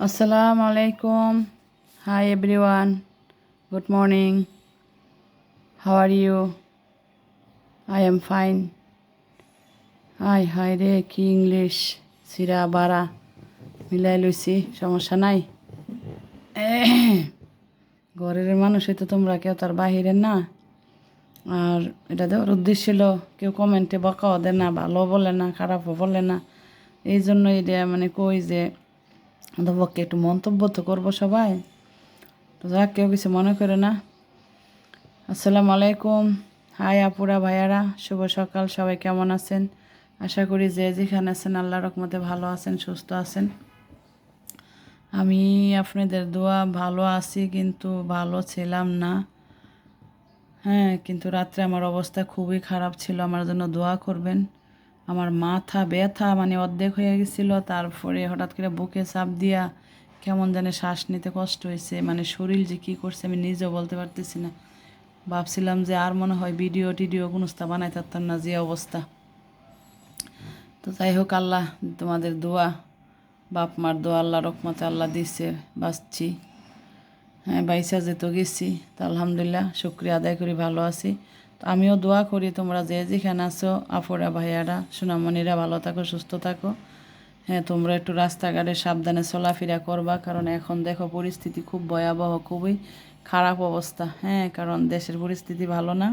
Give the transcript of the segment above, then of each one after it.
Assalamu alaikum. Hi, everyone. Good morning. How are you? I am fine. Hi hi রে, কি English সিরা বাড়া মিলাই লইছি, সমস্যা নাই ঘরের মানুষই তো তোমরা, কেউ তার বাহিরের না আর এটা দেওয়ার উদ্দেশ্য ছিল, কেউ কমেন্টে বকাও দেয় না, ভালো বলে না, খারাপও বলে না এই জন্য এটা মানে কই যে আমাদের পক্ষে একটু মন্তব্য তো করব সবাই। তো যাক, কেউ কিছু মনে করে না। আসসালামু আলাইকুম। হাই আপুরা, ভাইয়ারা, শুভ সকাল, সবাই কেমন আছেন? আশা করি যে যেখানে আছেন আল্লাহ রকমতে ভালো আছেন, সুস্থ আছেন। আমি আপনাদের দোয়া, ভালো আছি কিন্তু ভালো ছিলাম না। হ্যাঁ কিন্তু রাত্রে আমার অবস্থা খুবই খারাপ ছিল, আমার জন্য দোয়া করবেন। আমার মাথা ব্যথা মানে অর্ধেক হয়ে গেছিল, তারপরে হঠাৎ করে বুকে চাপ দিয়া কেমন জানে শ্বাস নিতে কষ্ট হয়েছে মানে শরীর যে কী করছে আমি নিজেও বলতে পারতেছি না। ভাবছিলাম যে আর মনে হয় ভিডিও টিডিও কোনোস্তা বানাই থাকতাম না, যে অবস্থা। তো যাই হোক, আল্লাহ তোমাদের দোয়া, বাপ মার দোয়া আল্লাহ রকমতে আল্লাহ দিছে, বাঁচছি। হ্যাঁ বাইসা যেত গেছি, তো আলহামদুলিল্লাহ, শুক্রিয়া আদায় করি, ভালো আছি। আমিও দোয়া করি তোমরা যে যেখানে আছো, আফরা ভাইয়ারা, সোনামণিরা ভালো থাকো, সুস্থ থাকো। হ্যাঁ তোমরা একটু রাস্তাঘাটে সাবধানে চলাফেরা করবা, কারণ এখন দেখো পরিস্থিতি খুব ভয়াবহ, খুবই খারাপ অবস্থা। হ্যাঁ কারণ দেশের পরিস্থিতি ভালো না।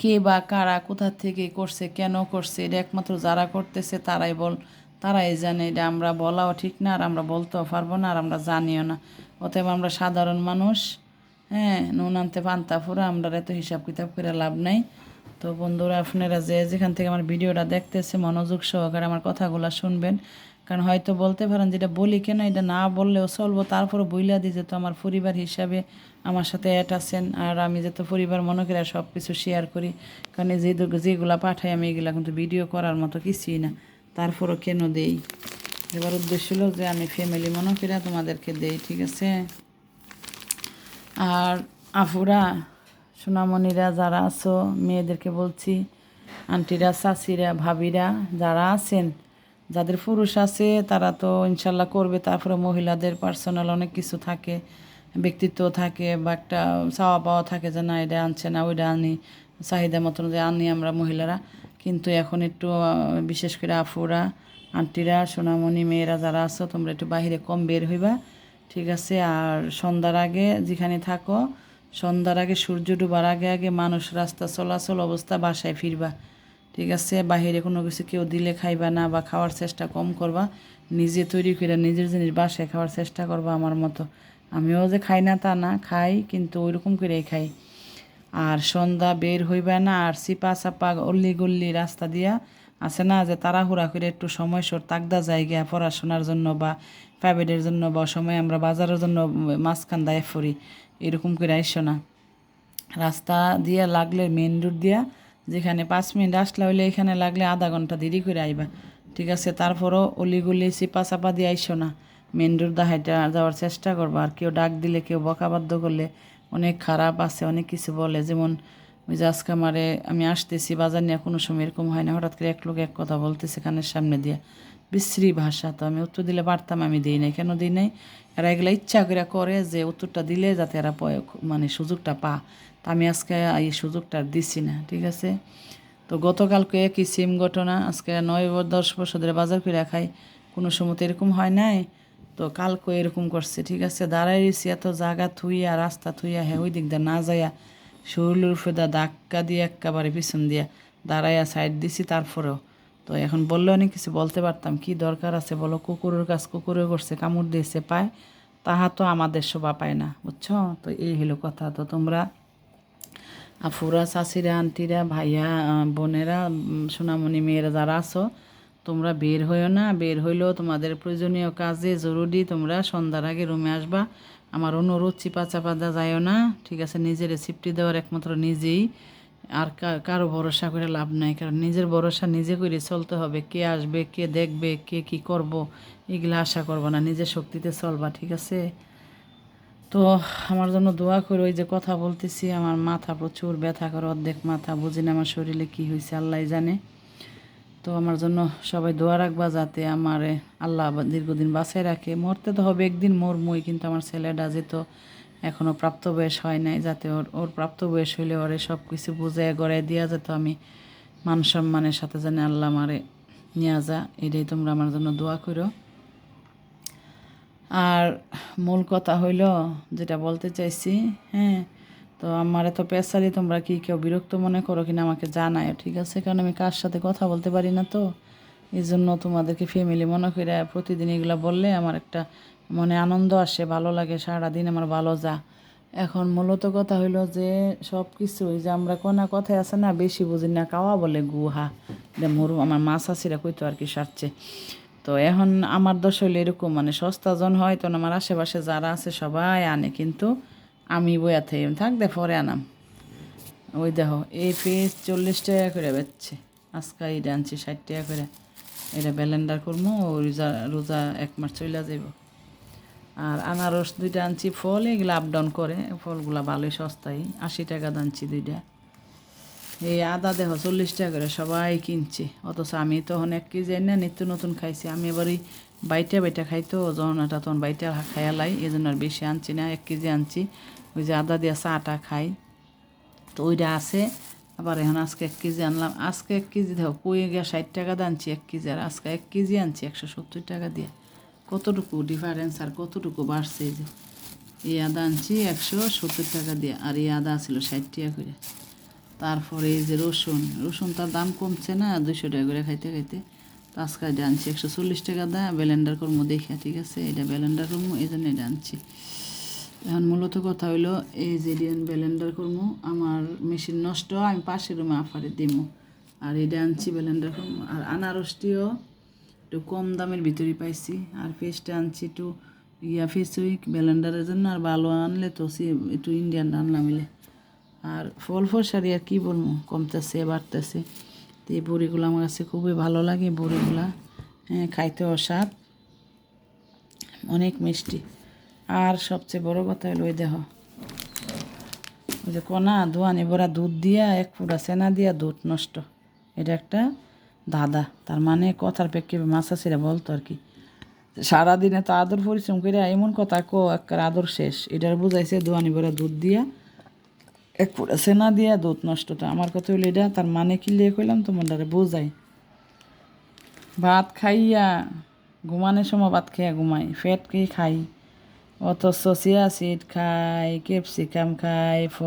কে বা কারা, কোথা থেকে করছে, কেন করছে, এটা একমাত্র যারা করতেছে তারাই বল, তারাই জানে। এটা আমরা বলাও ঠিক না, আর আমরা বলতেও পারব না, আর আমরা জানিও না। অতএব আমরা সাধারণ মানুষ হ্যাঁ নুন আনতে পান্তা ফুরা, আমরা এত হিসাব কিতাব করে লাভ নাই। তো বন্ধুরা, আপনারা যে যেখান থেকে আমার ভিডিওটা দেখতেছে, মনোযোগ সহকারে আমার কথাগুলো শুনবেন। কারণ হয়তো বলতে পারেন যেটা বলি কেন, এটা না বললেও চলবো। তারপরে বইলা দিই, যেহেতু আমার পরিবার হিসাবে আমার সাথে অ্যাড আছেন, আর আমি যেহেতু পরিবার, মনে করে সব কিছু শেয়ার করি। কারণ যে যেগুলো পাঠাই আমি, এগুলা কিন্তু ভিডিও করার মতো কিছুই না। তারপরও কেন দেই? এবার উদ্দেশ্য হলো যে আমি ফ্যামিলি মনে করে তোমাদেরকে দেই, ঠিক আছে? আর আফুরা, সোনামণিরা যারা আছো, মেয়েদেরকে বলছি, আন্টিরা, চাচিরা, ভাবিরা যারা আছেন, যাদের পুরুষ আছে, তারা তো ইনশাল্লাহ করবে। তারপরে মহিলাদের পার্সোনাল অনেক কিছু থাকে, ব্যক্তিত্ব থাকে বা একটা চাওয়া পাওয়া থাকে যে না, এটা আনছে না, ওইটা আনি, চাহিদা মতন যে আনি আমরা মহিলারা। কিন্তু এখন একটু বিশেষ করে আফুরা, আন্টিরা, সোনামণি, মেয়েরা যারা আছো, তোমরা একটু বাহিরে কম বের হইবা। ঠিক আছে, আর সন্ধ্যার আগে যেখানে থাকো, সন্ধ্যার আগে সূর্য ডুবার আগে আগে মানুষ রাস্তা চলাচল অবস্থা বাসায় ফিরবা। ঠিক আছে, বাহিরে কোনো কিছু কেউ দিলে খাইবা না বা খাওয়ার চেষ্টা কম করবা, নিজে তৈরি করে নিজের জিনিস বাসায় খাওয়ার চেষ্টা করবা আমার মতো। আমিও যে খাই না তা না, খাই কিন্তু ওইরকম করেই খাই। আর সন্ধ্যা বের হইবে না, আর সিপা চাপা অল্লি গল্লি রাস্তা দিয়া, আছে না যে তাড়াহুড়া করে একটু সময় সর তাকদা জায়গা পড়াশোনার জন্য বা প্রাইভেটের জন্য বা সময় আমরা বাজারের জন্য মাঝখান দায় ফরি এরকম করে আইসো না। রাস্তা দিয়া লাগলে মেন রোড দিয়া, যেখানে পাঁচ মিনিট আসলে হইলে এখানে লাগলে আধা ঘণ্টা দেরি করে আইবা। ঠিক আছে, তারপরও অলিগুলি চিপা চাপা দিয়ে আইসো না। মেন রোড দাহাইটা যাওয়ার চেষ্টা করবা। আর কেউ ডাক দিলে, কেউ বকাবাদ্য করলে অনেক খারাপ আছে, অনেক কিছু বলে। যেমন ওই যে আজকে আমারে, আমি আসতেছি, বাজার নিয়ে কোনো সময় এরকম হয় না। হঠাৎ করে এক লোক এক কথা বলতেছে কানের সামনে দিয়ে। বিশ্রী ভাষা তো আমি উত্তর দিলে পারতাম, আমি দিই নাই। কেন দিই নাই? এরা এগুলো ইচ্ছা করে করে যে উত্তরটা দিলে যাতে এরা মানে সুযোগটা পা। তা আমি আজকে এই সুযোগটা দিছি না, ঠিক আছে? তো গতকালকে একই সেম ঘটনা, আজকে নয় দশ বছর ধরে বাজার করে খাই, কোনো সময় তো এরকম হয় নাই? তো কালকে এরকম করছে, ঠিক আছে? দাঁড়াই রয়েছি এত জায়গা থুইয়া, রাস্তা থুইয়া হ্যাঁ ওই দিক দিয়ে না যাইয়া, শরীরের ফেদা ধাক্কা দিয়ে একেবারে পিছন দিয়া দাঁড়াইয়া সাইড দিছি, তারপরেও তো এখন বললে অনেক কিছু, বলতে পারতাম, কি দরকার আছে বলো? কুকুরের কাজ কুকুরে করছে, কামড় দিয়েছে পায়, তাহা তো আমাদের শোভা পায় না। বুঝছ? তো এই হলো কথা। তো তোমরা আফুরা চাষিরা আন্টিরা, ভাইয়া বোনেরা সোনামণি মেয়েরা যারা আছো, তোমরা বের হইও না। বের হইলেও তোমাদের প্রয়োজনীয় কাজে জরুরি তোমরা সন্ধ্যার আগে রুমে আসবা। আমার অনুরোধ চিপা চাপা যায়ও না। ঠিক আছে, নিজের রেসিপটি দেওয়ার একমাত্র নিজেই আর কারও ভরসা করে লাভ নাই, কারণ নিজের ভরসা নিজে করে চলতে হবে। কে আসবে, কে দেখবে, কে কি করব, এগুলো আশা করব না। নিজের শক্তিতে চলবা, ঠিক আছে? তো আমার জন্য দোয়া করে ওই যে কথা বলতেছি, আমার মাথা প্রচুর ব্যথা করে, অর্ধেক মাথা, বুঝি না আমার শরীরে কি হয়েছে আল্লাহ জানে। তো আমার জন্য সবাই দোয়া রাখবা যাতে আমার আল্লাহ দীর্ঘদিন বাঁচায় রাখে। মরতে তো হবে, একদিন মরমুই, কিন্তু আমার ছেলেটা যেহেতু এখনও প্রাপ্ত বয়স হয় নাই, যাতে ওর ওর প্রাপ্ত বয়স হইলে ওরে সব কিছু বুঝে গড়াই দিয়া যেত আমি মান সম্মানের সাথে জানি আল্লাহ আমারে নিয়ে যা, এটাই তোমরা আমার জন্য দোয়া করো। আর মূল কথা হইল যেটা বলতে চাইছি হ্যাঁ তো আমার এত পেশারি তোমরা কি কেউ বিরক্ত মনে করো কিনা আমাকে জানায় ঠিক আছে? কারণ আমি কার সাথে কথা বলতে পারি না তো। এই জন্য তোমাদেরকে ফ্যামিলি মনে করে প্রতিদিন এগুলো বললে আমার একটা মনে আনন্দ আসে, ভালো লাগে, সারাদিন আমার ভালো যা। এখন মূলত কথা হইল যে সব কিছুই যে আমরা কোনা কথায় আছে না, বেশি বুঝি না, কাওয়া বলে গুহা। এটা মরু আমার মাছ আসিরা কইতো আর কি সারছে। তো এখন আমার দোষ হইলে এরকম মানে সস্তা জন হয় তখন আমার আশেপাশে যারা আছে সবাই আনে, কিন্তু আমি বইয়া থেকে থাক দে পরে আনাম। ওই দেখো, এই পেজ চল্লিশ টাকা করে বেচছে। আজকে আনছি ষাট টাকা করে। এটা ব্যালেন্ডার করব রোজা রোজা এক মাস চলে যাব আর আনারস দুইটা আনছি, ফল, এগুলো আপ ডাউন করে, ফলগুলা ভালোই সস্তায়, আশি টাকা দানছি দুইটা। এই আদা দেখো, চল্লিশ টাকা করে সবাই কিনছে, অথচ আমি তখন এক কেজি এনে নিত্য নতুন খাইছি, আমি এবারই বাইটা বাইটা খাইতো যখন এটা তখন বাইটা খাইয়া লাই এই জন্য আর বেশি আনছি না, এক কেজি আনছি। ওই যে আদা দিয়া চাটা খাই, তো ওইটা আছে। আবার এখন আজকে এক কেজি আনলাম। আজকে এক কেজি দেখো, কই গিয়ে ষাট টাকা দিয়ে আনছি এক কেজি, আর আজকে এক কেজি আনছি একশো সত্তর টাকা দিয়ে। কতটুকু ডিফারেন্স আর কতটুকু বাড়ছে যে? এই আদা আনছি একশো সত্তর টাকা দিয়ে, আর এই আদা ছিল ষাট টাকা করে। তারপরে এই যে রসুন রসুন তার দাম কমছে না দুশো টাকা করে খাইতে খাইতে। তো আজকে আনছি একশো চল্লিশ টাকা দা ব্যালেন্ডার করব দেখে ঠিক আছে? এটা ব্যালেন্ডার করব এই জন্য এটা আনছি। এখন মূলত কথা হইল, এই যে ডিএন ব্যালেন্ডার করব আমার মেশিন নষ্ট, আমি পাশের রুমে আফারে দিমু। আর এটা আনছি ব্যালেন্ডার করব আর আনারসটিও একটু কম দামের ভিতরে পাইছি। আর ফেসটা আনছি একটু ইয়া ফেস উইক ব্যালেন্ডারের জন্য, আর ভালো আনলে তো সে একটু ইন্ডিয়ান আনলাম মিলে। আর ফল ফল ফসারি আর কী বলব কমতেছে, বাড়তেছে। তো এই বড়িগুলো আমার কাছে খুবই ভালো লাগে, বড়িগুলা হ্যাঁ খাইতেও স্বাদ অনেক মিষ্টি। আর সবচেয়ে বড় কথা হলো ওই দেহ। ওই যে কোনা দোয়ানি ভরা দুধ দিয়া, এক ফুটা সেনা দিয়া দুধ নষ্ট। এটা একটা দাদা তার মানে কথার প্রেক্ষিপে মাছাছিরা বলতো আর কি। সারাদিনে তো আদর পরিশ্রম করে এমন কথা কো একটা আদর শেষ। এটার বুঝাইছে দোয়ানি ভরা দুধ দিয়া, এক ফুটা সেনা দিয়া দুধ নষ্টটা। আমার কথা হইল এটা, তার মানে কি লিয়ে কইলাম তোমার দ্বারা বোঝাই। ভাত খাইয়া, ঘুমানোর সময় ভাত খাইয়া ঘুমাই ফ্যাট খেয়ে খাই। অথচ চিয়া সিড খাই ক্যাপসিকাম খাই ফ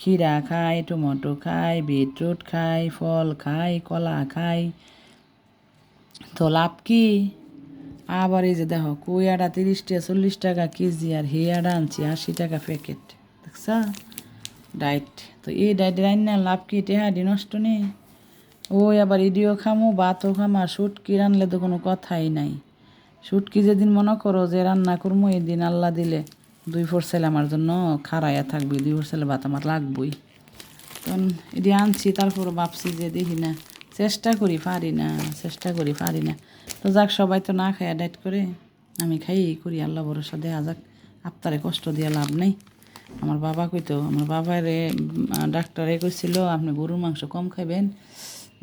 খিরা খাই টমেটো খাই বিটরুট খাই ফল খাই কলা খাই তো লাভ কি আবার এই যে দেখো কুইয়াটা তিরিশ টাকা চল্লিশ টাকা কেজি আর হিয়াটা আনছি, আশি টাকা প্যাকেট, দেখছা? ডাইট তো এই ডাইট রান্না লাভ কি? টেহাডি নষ্ট নেই। ওই আবার ইডিও খামো, ভাতও খামো, আর শুটকি রানলে তো কোনো কথাই নাই। শুটকি যেদিন মনে করো যে রান্না করব এই দিন আল্লাহ দিলে দুই ফোর ছেলে আমার জন্য খারাইয়া থাকবে, দুই ফোর ছেলে ভাত আমার লাগবই। তখন এটি আনছি তারপর ভাবছি যে দেখি না, চেষ্টা করি, পারি না, চেষ্টা করি, পারি না। তো যাক, সবাই তো না খায় ডাইট করে আমি খাই করি, আল্লাহ ভরসা, দেয়া যাক, আপনারে কষ্ট দিয়ে লাভ নেই। আমার বাবা কইতো, আমার বাবারে ডাক্তারে কইছিল, আপনি গরুর মাংস কম খাইবেন,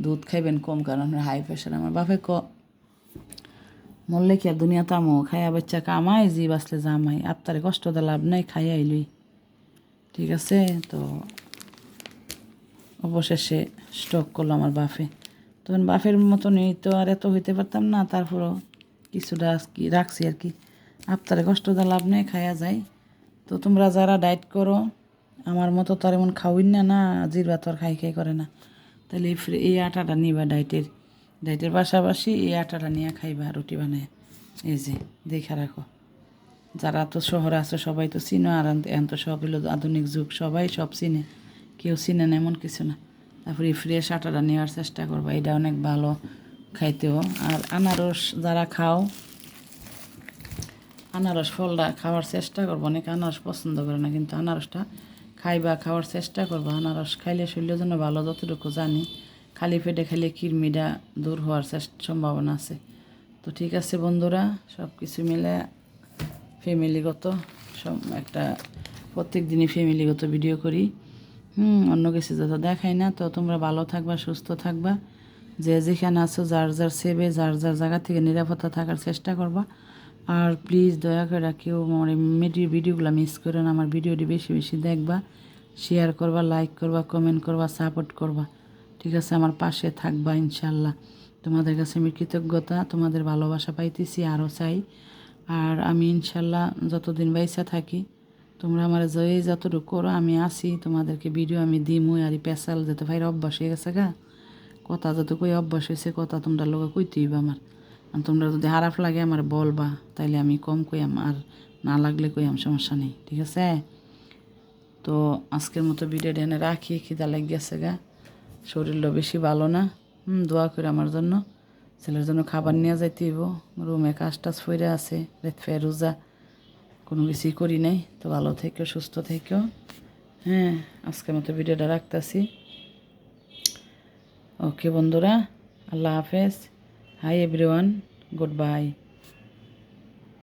দুধ খাইবেন কম, কারণ হাই প্রেশার। আমার বাপে ক মরলে কি আর দুনিয়া তামো? খাইয়া বাচ্চা কামাই, জি বাসলে জামাই। আপনারে কষ্ট দিয়ে লাভ নাই খাই আইলই। ঠিক আছে? তো অবশেষে স্টক করল আমার বাপে। তখন বাপের মতনই তো আর এত হইতে পারতাম না, তারপরও কিছুটা কি রাখছি আর কি। আপনারে কষ্ট দিয়ে লাভ নেই খাইয়া যায় তো তোমরা যারা ডায়েট করো, আমার মতো তো আর এমন খাওয়াই না না, জিরবা তো আর খাই খাই করে না। তাহলে এই আটাটা নিবা ডায়েটের ডায়েটের পাশাপাশি এই আটাটা নিয়ে খাইবা, রুটি বানায়। এই যে, দেখা রাখো। যারা তো শহরে আছে, সবাই তো চিনো, আর এখন তো সব হলো আধুনিক যুগ, সবাই সব চিনে। কেউ চিনে না, এমন কিছু না। তারপরে ফ্রেশ আটাটা নেওয়ার চেষ্টা করবা, এটা অনেক ভালো খাইতেও। আর আনারস যারা খাও, আনারস ফলটা খাওয়ার চেষ্টা করব। অনেকে আনারস পছন্দ করে না, কিন্তু আনারসটা খাইবা, খাওয়ার চেষ্টা করব। আনারস খাইলে শরীরের জন্য ভালো, যতটুকু জানি। খালি পেটে খাইলে কৃমিটা দূর হওয়ার সম্ভাবনা আছে। তো ঠিক আছে বন্ধুরা সব কিছু মিলে ফ্যামিলিগত সব একটা প্রত্যেক দিনই ফ্যামিলিগত ভিডিও করি। হুম, অন্য কিছু যত দেখাই না। তো তোমরা ভালো থাকবা, সুস্থ থাকবা। যে যেখানে আছো, যার যার সেবে, যার যার জায়গা থেকে নিরাপত্তা থাকার চেষ্টা করবা। আর প্লিজ দয়া করে কেউ আমার ভিডিও ভিডিওগুলো মিস করো না। আমার ভিডিওটি বেশি বেশি দেখবা শেয়ার করবা লাইক করবা কমেন্ট করবা সাপোর্ট করবা। ঠিক আছে, আমার পাশে থাকবা ইনশাল্লাহ তোমাদের কাছে আমি কৃতজ্ঞতা, তোমাদের ভালোবাসা পাইতেছি, আরও চাই। আর আমি ইনশাল্লাহ যতদিন বাইসা থাকি, তোমরা আমার যে যতটুকু করো, আমি আসি তোমাদেরকে ভিডিও আমি দিমই। আর পেশাল যেতে ভাইয়ের অভ্যাস হয়ে গেছে গা, কথা যত কই অভ্যাস হয়েছে, কথা তোমরা লোক কইতেই বা আমার। আর তোমরা যদি খারাপ লাগে আমার বলবা, তাইলে আমি কম কইয়াম, আর না লাগলে কইয়াম সমস্যা নেই, ঠিক আছে? তো আজকের মতো ভিডিওটা এনে রাখি, খিদা লেগে গেছে গা। শরীরটা বেশি ভালো না। হুম, দোয়া করে আমার জন্য। ছেলের জন্য খাবার নিয়ে যাইতেইব রুমে কাজ টাজ ফইরে আছে, রেত ফেরুজা কোনো কিছুই করি নাই। তো ভালো থেকো, সুস্থ থেকো। হ্যাঁ আজকের মতো ভিডিওটা রাখতেছি। ওকে বন্ধুরা, আল্লাহ হাফেজ। High everyone good bye